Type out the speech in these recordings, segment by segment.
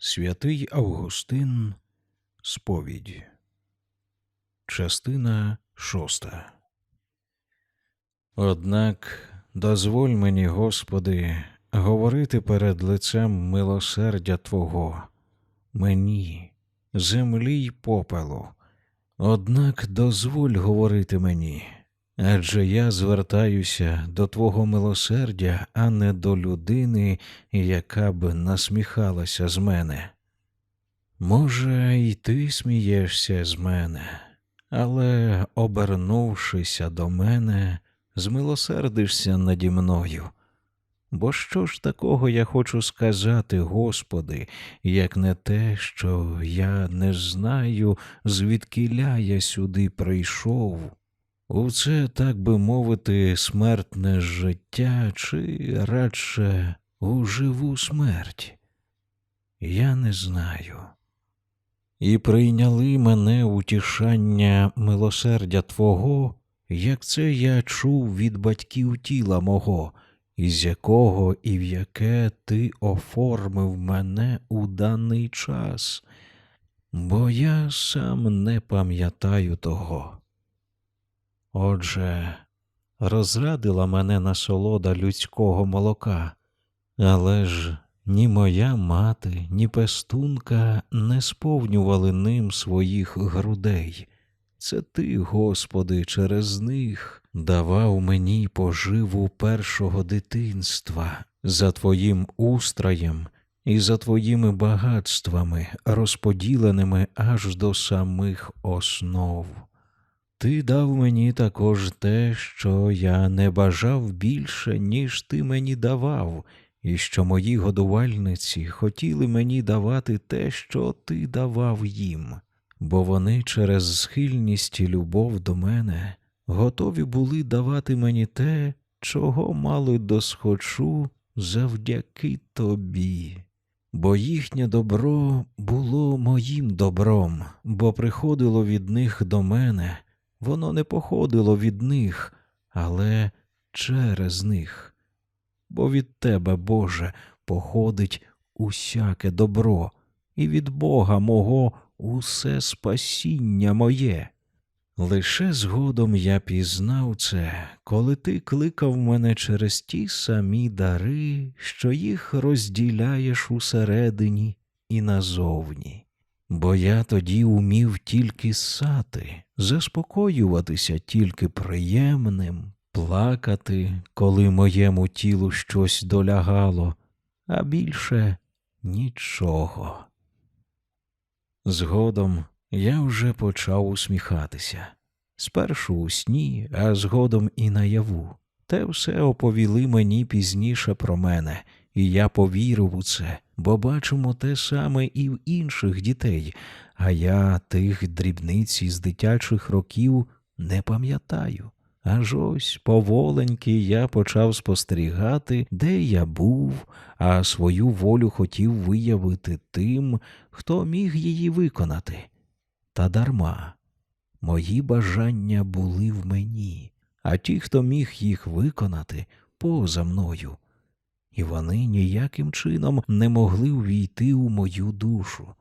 Святий Августин Сповідь. Частина шоста. Однак дозволь мені, Господи, говорити перед лицем милосердя Твого, мені, землі й попелу. Однак дозволь говорити мені, адже я звертаюся до Твого милосердя, а не до людини, яка б насміхалася з мене. Може, і ти смієшся з мене, але, обернувшися до мене, змилосердишся наді мною. Бо що ж такого я хочу сказати, Господи, як не те, що я не знаю, звідкиля я сюди прийшов, у це, так би мовити, смертне життя, чи радше у живу смерть? Я не знаю. І прийняли мене утішання милосердя Твого, як це я чув від батьків тіла мого, із якого і в яке ти оформив мене у даний час, бо я сам не пам'ятаю того. Отже, розрадила мене насолода людського молока, але ж ні моя мати, ні пестунка не сповнювали ним своїх грудей. Це ти, Господи, через них давав мені поживу першого дитинства за Твоїм устроєм і за Твоїми багатствами, розподіленими аж до самих основ. Ти дав мені також те, що я не бажав більше, ніж ти мені давав, і що мої годувальниці хотіли мені давати те, що ти давав їм, бо вони через схильність і любов до мене готові були давати мені те, чого мали досхочу завдяки тобі. Бо їхнє добро було моїм добром, бо приходило від них до мене, воно не походило від них, але через них. Бо від тебе, Боже, походить усяке добро, і від Бога мого усе спасіння моє. Лише згодом я пізнав це, коли ти кликав мене через ті самі дари, що їх розділяєш усередині і назовні. Бо я тоді умів тільки ссати, заспокоюватися тільки приємним, плакати, коли моєму тілу щось долягало, а більше нічого. Згодом я вже почав усміхатися. Спершу у сні, а згодом і наяву. Те все оповіли мені пізніше про мене, і я повірив у це, бо бачимо те саме і в інших дітей, а я тих дрібниць із дитячих років не пам'ятаю. Аж ось поволеньки я почав спостерігати, де я був, а свою волю хотів виявити тим, хто міг її виконати. Та дарма. Мої бажання були в мені, а ті, хто міг їх виконати, поза мною, і вони ніяким чином не могли увійти у мою душу.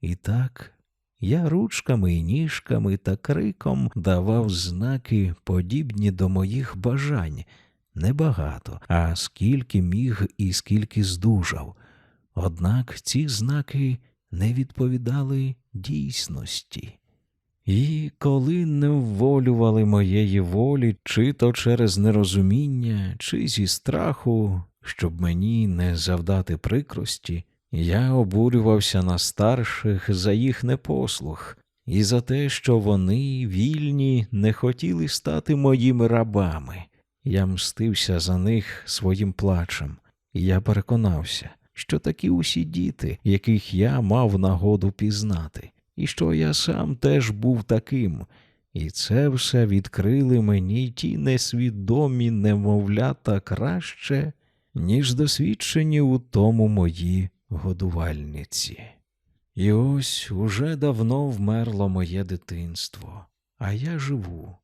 І так я ручками і ніжками та криком давав знаки, подібні до моїх бажань, небагато, а скільки міг і скільки здужав. Однак ці знаки не відповідали дійсності. І коли не вволювали моєї волі, чи то через нерозуміння, чи зі страху, щоб мені не завдати прикрості, я обурювався на старших за їх непослух і за те, що вони, вільні, не хотіли стати моїми рабами. Я мстився за них своїм плачем, і я переконався, що такі усі діти, яких я мав нагоду пізнати, і що я сам теж був таким, і це все відкрили мені ті несвідомі немовлята краще, ніж досвідчені у тому мої годувальниці. І ось уже давно вмерло моє дитинство, а я живу.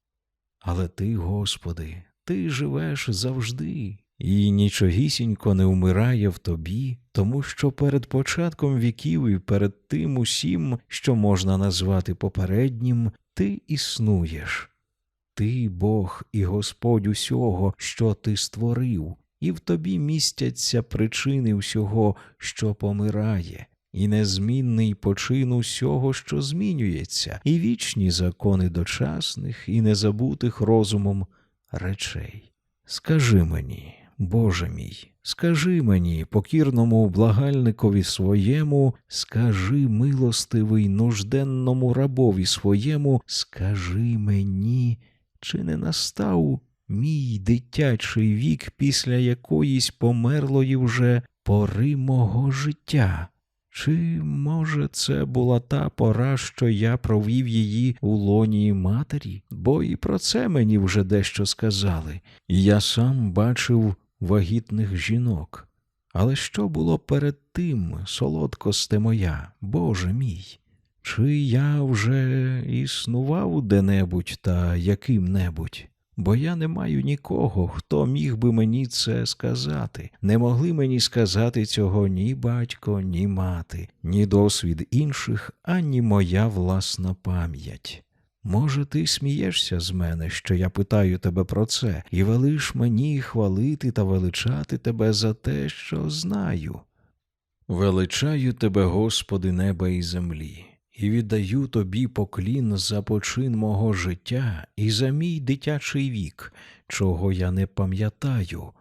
Але ти, Господи, ти живеш завжди, і нічогісінько не вмирає в тобі, тому що перед початком віків і перед тим усім, що можна назвати попереднім, ти існуєш. Ти Бог і Господь усього, що ти створив, і в тобі містяться причини всього, що помирає, і незмінний почин усього, що змінюється, і вічні закони дочасних і незабутих розумом речей. Скажи мені, Боже мій, скажи мені, покірному благальникові своєму, скажи милостивий нужденному рабові своєму, скажи мені, чи не настав мій дитячий вік після якоїсь померлої вже пори мого життя? Чи, може, це була та пора, що я провів її у лоні матері? Бо і про це мені вже дещо сказали, я сам бачив вагітних жінок. Але що було перед тим, солодкосте моя, Боже мій? Чи я вже існував де-небудь та яким-небудь? Бо я не маю нікого, хто міг би мені це сказати. Не могли мені сказати цього ні батько, ні мати, ні досвід інших, ані моя власна пам'ять. Може, ти смієшся з мене, що я питаю тебе про це, і велиш мені хвалити та величати тебе за те, що знаю. Величаю тебе, Господи, неба і землі, і віддаю тобі поклін за почин мого життя і за мій дитячий вік, чого я не пам'ятаю,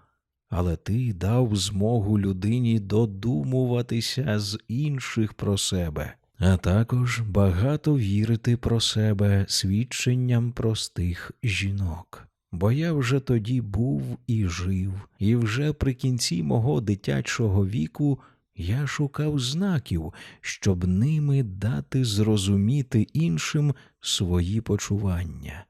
але ти дав змогу людині додумуватися з інших про себе, а також багато вірити про себе свідченням простих жінок. Бо я вже тоді був і жив, і вже при кінці мого дитячого віку я шукав знаків, щоб ними дати зрозуміти іншим свої почування.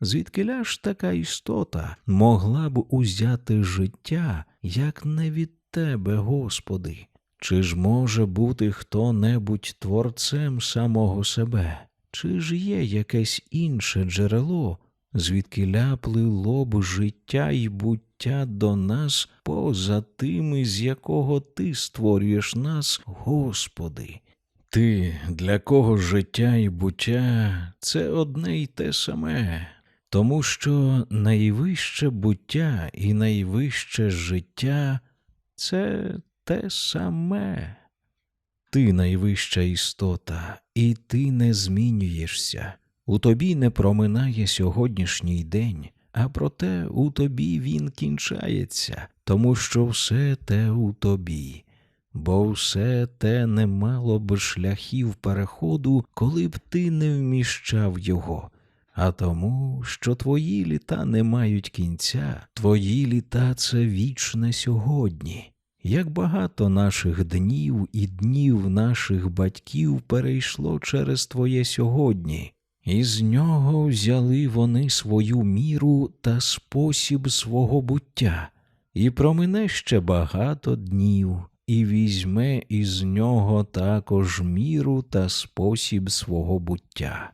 Звідкиля ж така істота могла б узяти життя, як не від тебе, Господи? Чи ж може бути хто небудь творцем самого себе? Чи ж є якесь інше джерело, звідки ляплило б життя й буття до нас поза тими, з якого ти створюєш нас, Господи? Ти, для кого життя і буття це одне й те саме, тому що найвище буття і найвище життя це те саме. Ти найвища істота, і ти не змінюєшся. У тобі не проминає сьогоднішній день, а проте у тобі він кінчається, тому що все те у тобі, бо все те не мало б шляхів переходу, коли б ти не вміщав його. А тому, що твої літа не мають кінця, твої літа це вічне сьогодні. Як багато наших днів і днів наших батьків перейшло через твоє сьогодні, і з нього взяли вони свою міру та спосіб свого буття, і промине ще багато днів, і візьме із нього також міру та спосіб свого буття.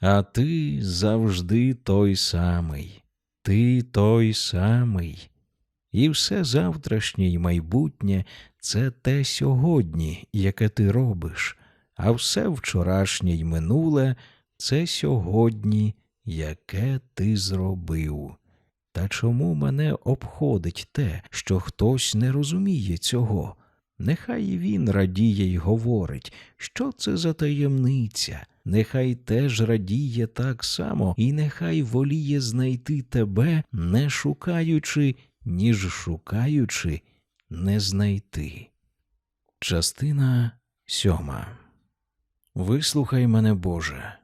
А ти завжди той самий, ти той самий. І все завтрашнє й майбутнє це те сьогодні, яке ти робиш, а все вчорашнє й минуле це сьогодні, яке ти зробив. Та чому мене обходить те, що хтось не розуміє цього? Нехай він радіє й говорить, що це за таємниця, нехай теж радіє так само, і нехай воліє знайти тебе, не шукаючи, ніж шукаючи, не знайти. Частина сьома. Вислухай мене, Боже,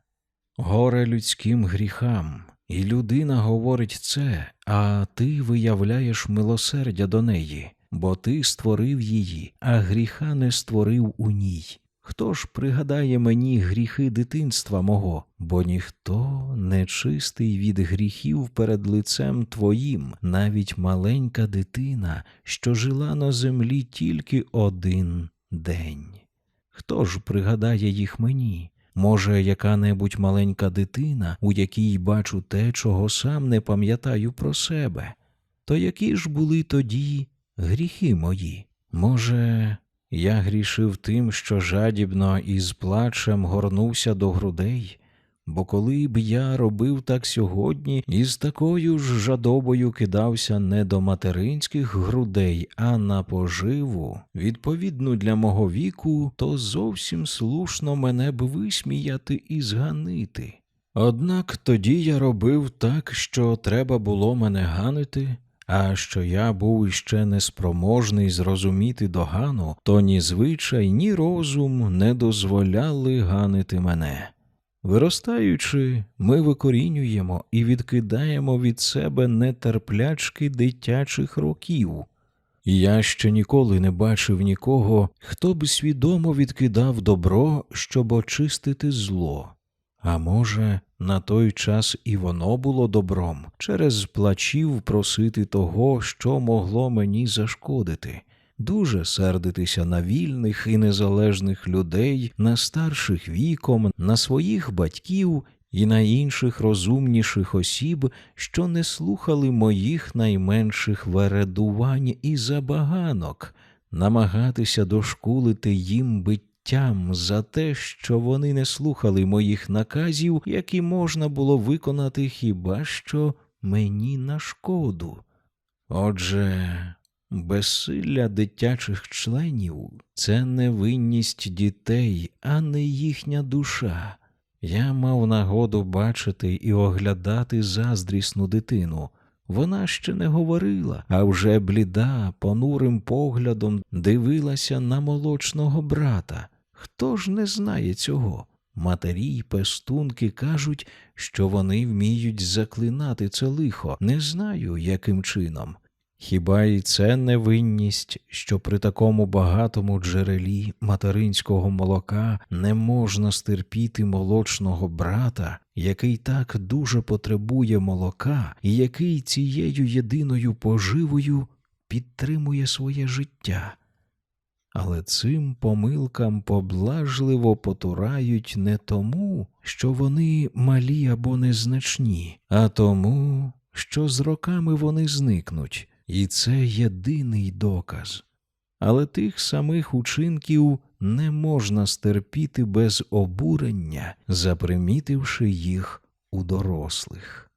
горе людським гріхам, і людина говорить це, а ти виявляєш милосердя до неї, бо ти створив її, а гріха не створив у ній. Хто ж пригадає мені гріхи дитинства мого, бо ніхто не чистий від гріхів перед лицем твоїм, навіть маленька дитина, що жила на землі тільки один день. Хто ж пригадає їх мені? Може, яка-небудь маленька дитина, у якій бачу те, чого сам не пам'ятаю про себе. то які ж були тоді гріхи мої? Може, я грішив тим, що жадібно і з плачем горнувся до грудей? Бо коли б я робив так сьогодні і з такою ж жадобою кидався не до материнських грудей, а на поживу, відповідну для мого віку, то зовсім слушно мене б висміяти і зганити. Однак тоді я робив так, що треба було мене ганити, а що я був іще неспроможний зрозуміти догану, то ні звичай, ні розум не дозволяли ганити мене. Виростаючи, ми викорінюємо і відкидаємо від себе нетерплячки дитячих років. Я ще ніколи не бачив нікого, хто б свідомо відкидав добро, щоб очистити зло. А може, на той час і воно було добром, через плачів просити того, що могло мені зашкодити, дуже сердитися на вільних і незалежних людей, на старших віком, на своїх батьків і на інших розумніших осіб, що не слухали моїх найменших вередувань і забаганок, намагатися дошкулити їм биттям за те, що вони не слухали моїх наказів, які можна було виконати хіба що мені на шкоду. Отже, безсилля дитячих членів це невинність дітей, а не їхня душа. Я мав нагоду бачити і оглядати заздрісну дитину. Вона ще не говорила, а вже бліда, понурим поглядом дивилася на молочного брата. Хто ж не знає цього? Матері й пестунки кажуть, що вони вміють заклинати це лихо, не знаю, яким чином. Хіба і це невинність, що при такому багатому джерелі материнського молока не можна стерпіти молочного брата, який так дуже потребує молока, і який цією єдиною поживою підтримує своє життя? Але цим помилкам поблажливо потурають не тому, що вони малі або незначні, а тому, що з роками вони зникнуть, і це єдиний доказ. Але тих самих учинків не можна стерпіти без обурення, запримітивши їх у дорослих.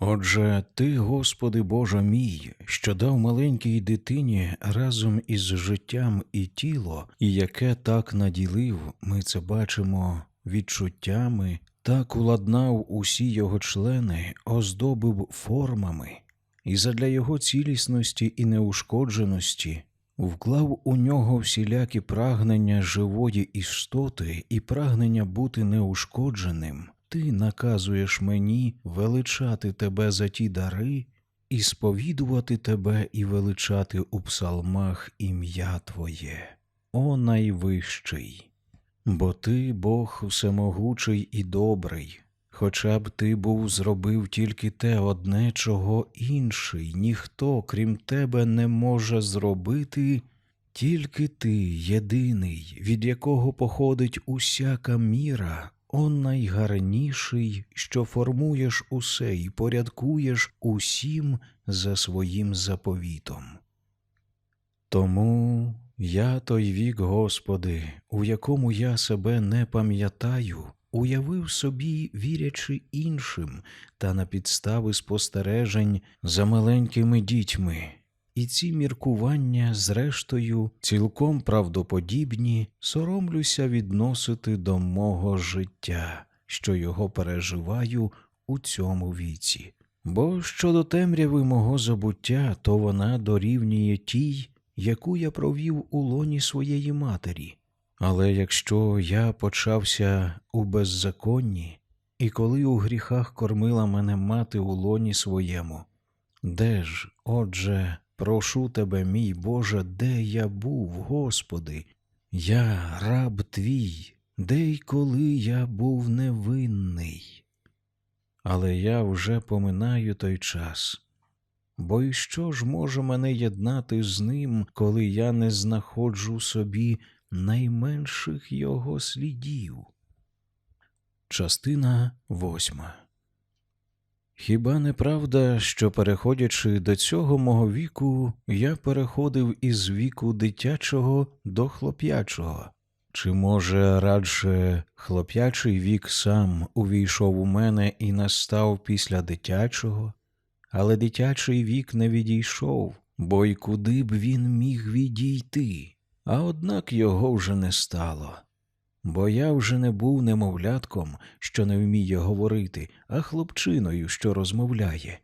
Отже, ти, Господи Боже мій, що дав маленькій дитині разом із життям і тіло, і яке так наділив, ми це бачимо відчуттями, так уладнав усі його члени, оздобив формами, і задля його цілісності і неушкодженості вклав у нього всілякі прагнення живої істоти і прагнення бути неушкодженим. Ти наказуєш мені величати тебе за ті дари і сповідувати тебе і величати у псалмах ім'я Твоє, о найвищий. Бо ти Бог всемогучий і добрий, хоча б ти був зробив тільки те одне, чого інший, ніхто, крім тебе, не може зробити, тільки ти єдиний, від якого походить усяка міра. О найгарніший, що формуєш усе і порядкуєш усім за своїм заповітом. Тому я той вік, Господи, у якому я себе не пам'ятаю, уявив собі, вірячи іншим та на підстави спостережень за маленькими дітьми. І ці міркування, зрештою, цілком правдоподібні, соромлюся відносити до мого життя, що його переживаю у цьому віці. Бо щодо темряви мого забуття, то вона дорівнює тій, яку я провів у лоні своєї матері. Але якщо я почався у беззаконні, і коли у гріхах кормила мене мати у лоні своєму, де ж, отже, Прошу тебе, мій Боже, де я був, Господи, я раб твій, де й коли я був невинний. Але я вже поминаю той час, бо й що ж може мене єднати з ним, коли я не знаходжу собі найменших його слідів? Частина восьма Хіба не правда, що переходячи до цього мого віку, я переходив із віку дитячого до хлоп'ячого? Чи, може, радше хлоп'ячий вік сам увійшов у мене і настав після дитячого? Але дитячий вік не відійшов, бо й куди б він міг відійти, а однак його вже не стало. Бо я вже не був немовлятком, що не вміє говорити, а хлопчиною, що розмовляє.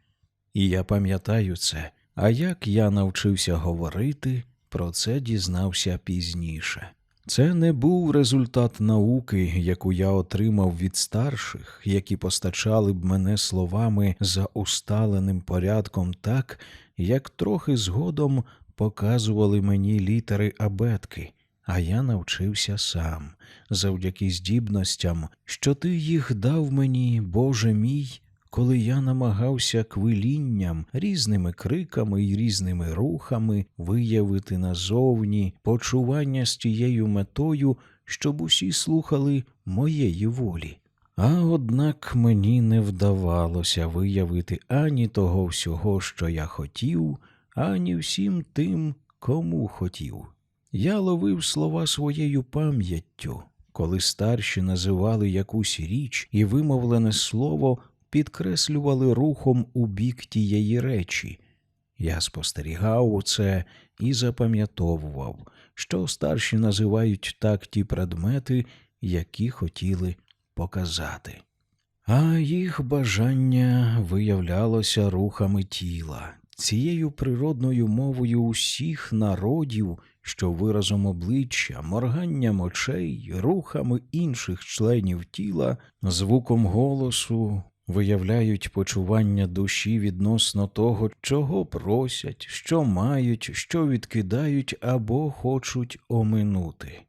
І я пам'ятаю це, а як я навчився говорити, про це дізнався пізніше. Це не був результат науки, яку я отримав від старших, які постачали б мене словами за усталеним порядком так, як трохи згодом показували мені літери абетки, а я навчився сам, завдяки здібностям, що ти їх дав мені, Боже мій, коли я намагався квилінням, різними криками і різними рухами виявити назовні почування з тією метою, щоб усі слухали моєї волі. А однак мені не вдавалося виявити ані того всього, що я хотів, ані всім тим, кому хотів. Я ловив слова своєю пам'яттю, коли старші називали якусь річ і вимовлене слово підкреслювали рухом у бік тієї речі. Я спостерігав це і запам'ятовував, що старші називають так ті предмети, які хотіли показати. А їх бажання виявлялося рухами тіла, цією природною мовою усіх народів, що виразом обличчя, морганням очей, рухами інших членів тіла, звуком голосу виявляють почування душі відносно того, чого просять, що мають, що відкидають або хочуть оминути.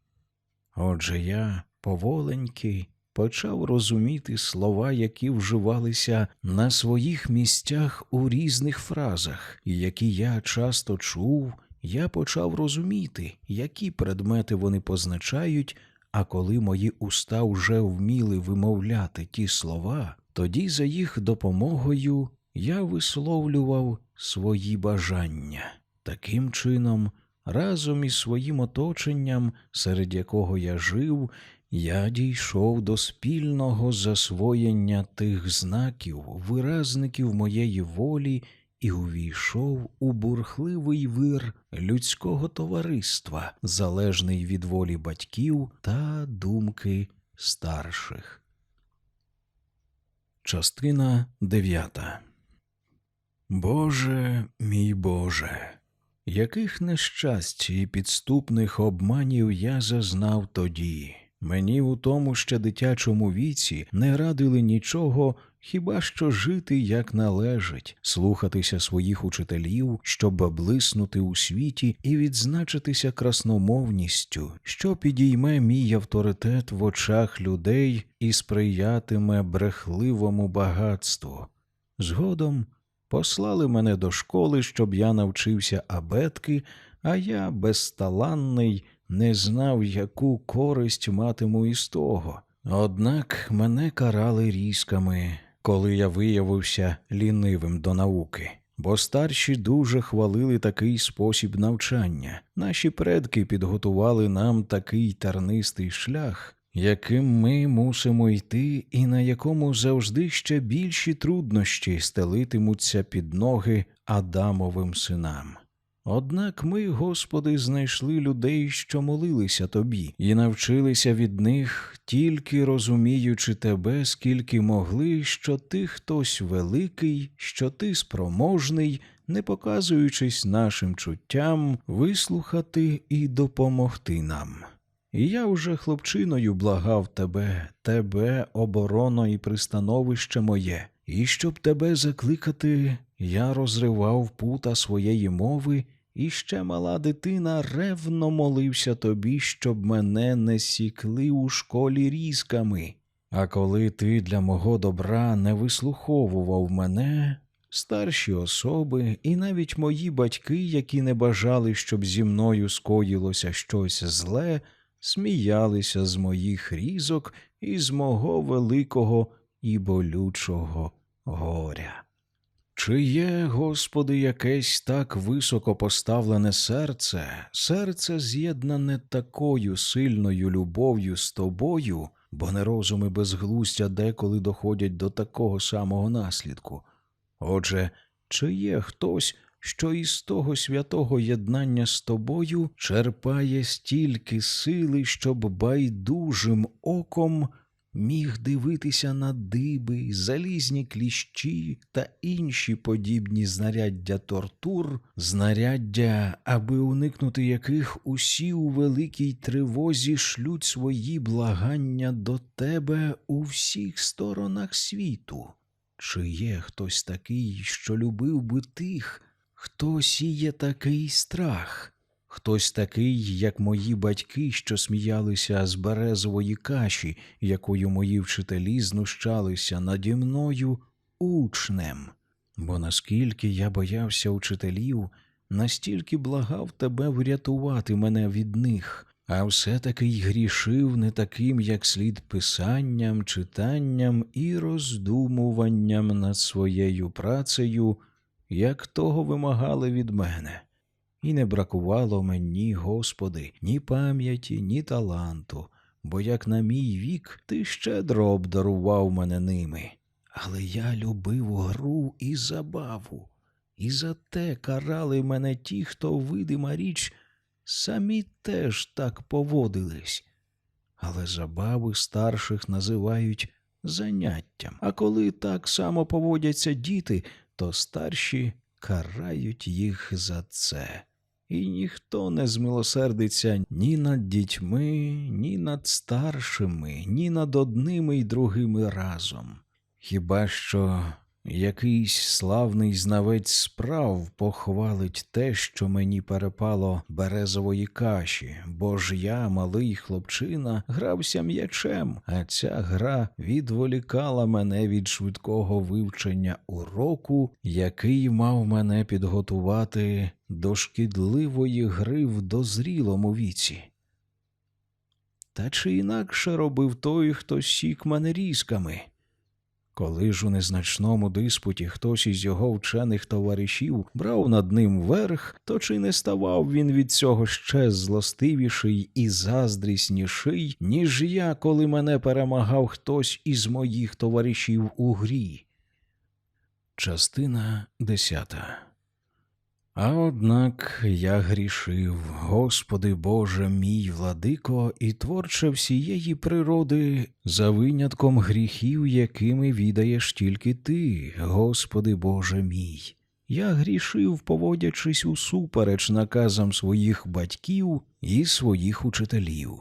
Отже, я поволеньки почав розуміти слова, які вживалися на своїх місцях у різних фразах, які я часто чув, я почав розуміти, які предмети вони позначають, а коли мої уста вже вміли вимовляти ті слова, тоді за їх допомогою я висловлював свої бажання. Таким чином, разом із своїм оточенням, серед якого я жив, я дійшов до спільного засвоєння тих знаків, виразників моєї волі і увійшов у бурхливий вир людського товариства, залежний від волі батьків та думки старших. Частина дев'ята. Боже мій Боже, яких нещасть і підступних обманів я зазнав тоді. Мені у тому ще дитячому віці не радили нічого, хіба що жити як належить, слухатися своїх учителів, щоб блиснути у світі і відзначитися красномовністю, що підійме мій авторитет в очах людей і сприятиме брехливому багатству. Згодом послали мене до школи, щоб я навчився абетки, а я безталанний не знав, яку користь матиму із того. Однак мене карали різками, коли я виявився лінивим до науки. Бо старші дуже хвалили такий спосіб навчання. Наші предки підготували нам такий тернистий шлях, яким ми мусимо йти, і на якому завжди ще більші труднощі стелитимуться під ноги Адамовим синам. Однак ми, Господи, знайшли людей, що молилися Тобі, і навчилися від них, тільки розуміючи Тебе, скільки могли, що Ти хтось великий, що Ти спроможний, не показуючись нашим чуттям, вислухати і допомогти нам. І я вже хлопчиною благав тебе, тебе, оборона і пристановище моє, і щоб тебе закликати, я розривав пута своєї мови, і ще мала дитина ревно молився тобі, щоб мене не сікли у школі різками. А коли ти для мого добра не вислуховував мене, старші особи і навіть мої батьки, які не бажали, щоб зі мною скоїлося щось зле, сміялися з моїх різок і з мого великого і болючого горя. Чи є, Господи, якесь так високо поставлене серце, серце з'єднане такою сильною любов'ю з тобою, бо нерозум і безглуздя деколи доходять до такого самого наслідку. Отже, чи є хтось, що із того святого єднання з тобою черпає стільки сили, щоб байдужим оком міг дивитися на диби, залізні кліщі та інші подібні знаряддя тортур, знаряддя, аби уникнути яких усі у великій тривозі шлють свої благання до тебе у всіх сторонах світу. Чи є хтось такий, що любив би тих, хто сіє такий страх? Хтось такий, як мої батьки, що сміялися з березової каші, якою мої вчителі знущалися наді мною учнем. Бо наскільки я боявся учителів, настільки благав тебе врятувати мене від них, а все-таки й грішив не таким, як слід писанням, читанням і роздумуванням над своєю працею, як того вимагали від мене. І не бракувало мені, Господи, ні пам'яті, ні таланту, бо як на мій вік ти щедро обдарував мене ними. Але я любив гру і забаву, і за те карали мене ті, хто видима річ, самі теж так поводились. Але забави старших називають заняттям, а коли так само поводяться діти, то старші карають їх за це. І ніхто не змилосердиться ні над дітьми, ні над старшими, ні над одними й другими разом. Хіба що якийсь славний знавець справ похвалить те, що мені перепало березової каші, бо ж я, малий хлопчина, грався м'ячем, а ця гра відволікала мене від швидкого вивчення уроку, який мав мене підготувати до шкідливої гри в дозрілому віці. Та чи інакше робив той, хто сік мене різками? Коли ж у незначному диспуті хтось із його вчених товаришів брав над ним верх, то чи не ставав він від цього ще злостивіший і заздрісніший, ніж я, коли мене перемагав хтось із моїх товаришів у грі? Частина десята. А однак я грішив, Господи Боже мій владико, і творче всієї природи, за винятком гріхів, якими відаєш тільки Ти, Господи Боже мій. Я грішив, поводячись усупереч наказам своїх батьків і своїх учителів.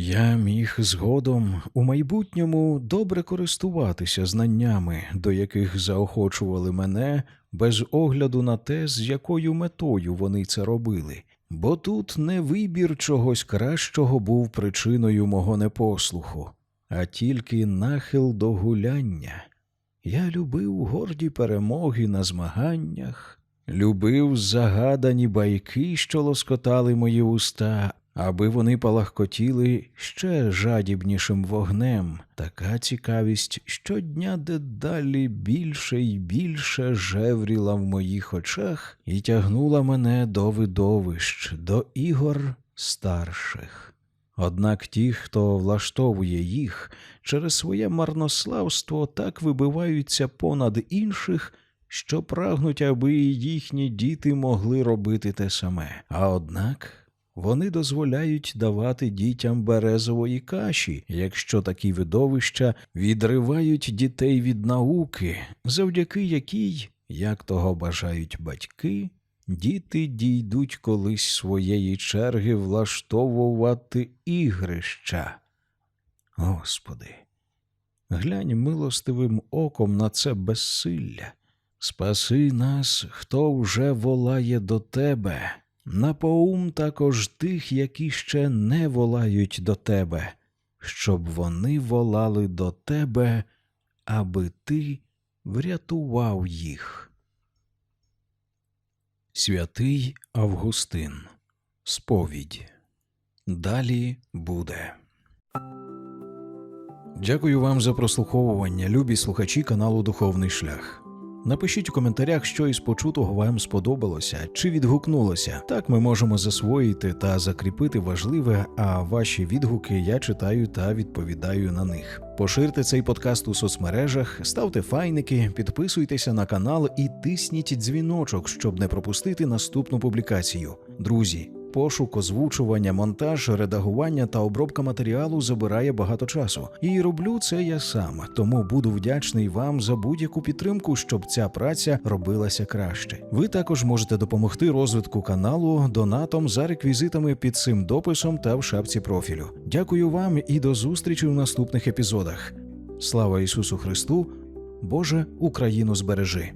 Я міг згодом у майбутньому добре користуватися знаннями, до яких заохочували мене, без огляду на те, з якою метою вони це робили, бо тут не вибір чогось кращого був причиною мого непослуху, а тільки нахил до гуляння. Я любив горді перемоги на змаганнях, любив загадані байки, що лоскотали мої уста, аби вони палахкотіли ще жадібнішим вогнем. Така цікавість щодня дедалі більше й більше жевріла в моїх очах і тягнула мене до видовищ, до ігор старших. Однак ті, хто влаштовує їх, через своє марнославство так вибиваються понад інших, що прагнуть, аби їхні діти могли робити те саме. А однак вони дозволяють давати дітям березової каші, якщо такі видовища відривають дітей від науки, завдяки якій, як того бажають батьки, діти дійдуть колись своєї черги влаштовувати ігрища. Господи, глянь милостивим оком на це безсилля. Спаси нас, хто вже волає до тебе. Напоум також тих, які ще не волають до тебе, щоб вони волали до тебе, аби ти врятував їх. Святий Августин. Сповідь. Далі буде. Дякую вам за прослуховування, любі слухачі каналу Духовний Шлях. Напишіть у коментарях, що із почутого вам сподобалося чи відгукнулося. Так ми можемо засвоїти та закріпити важливе, а ваші відгуки я читаю та відповідаю на них. Поширте цей подкаст у соцмережах, ставте файники, підписуйтеся на канал і тисніть дзвіночок, щоб не пропустити наступну публікацію. Друзі, Пошук, озвучування, монтаж, редагування та обробка матеріалу забирає багато часу. І роблю це я сам, тому буду вдячний вам за будь-яку підтримку, щоб ця праця робилася краще. Ви також можете допомогти розвитку каналу донатом за реквізитами під цим дописом та в шапці профілю. Дякую вам і до зустрічі в наступних епізодах. Слава Ісусу Христу! Боже, Україну збережи!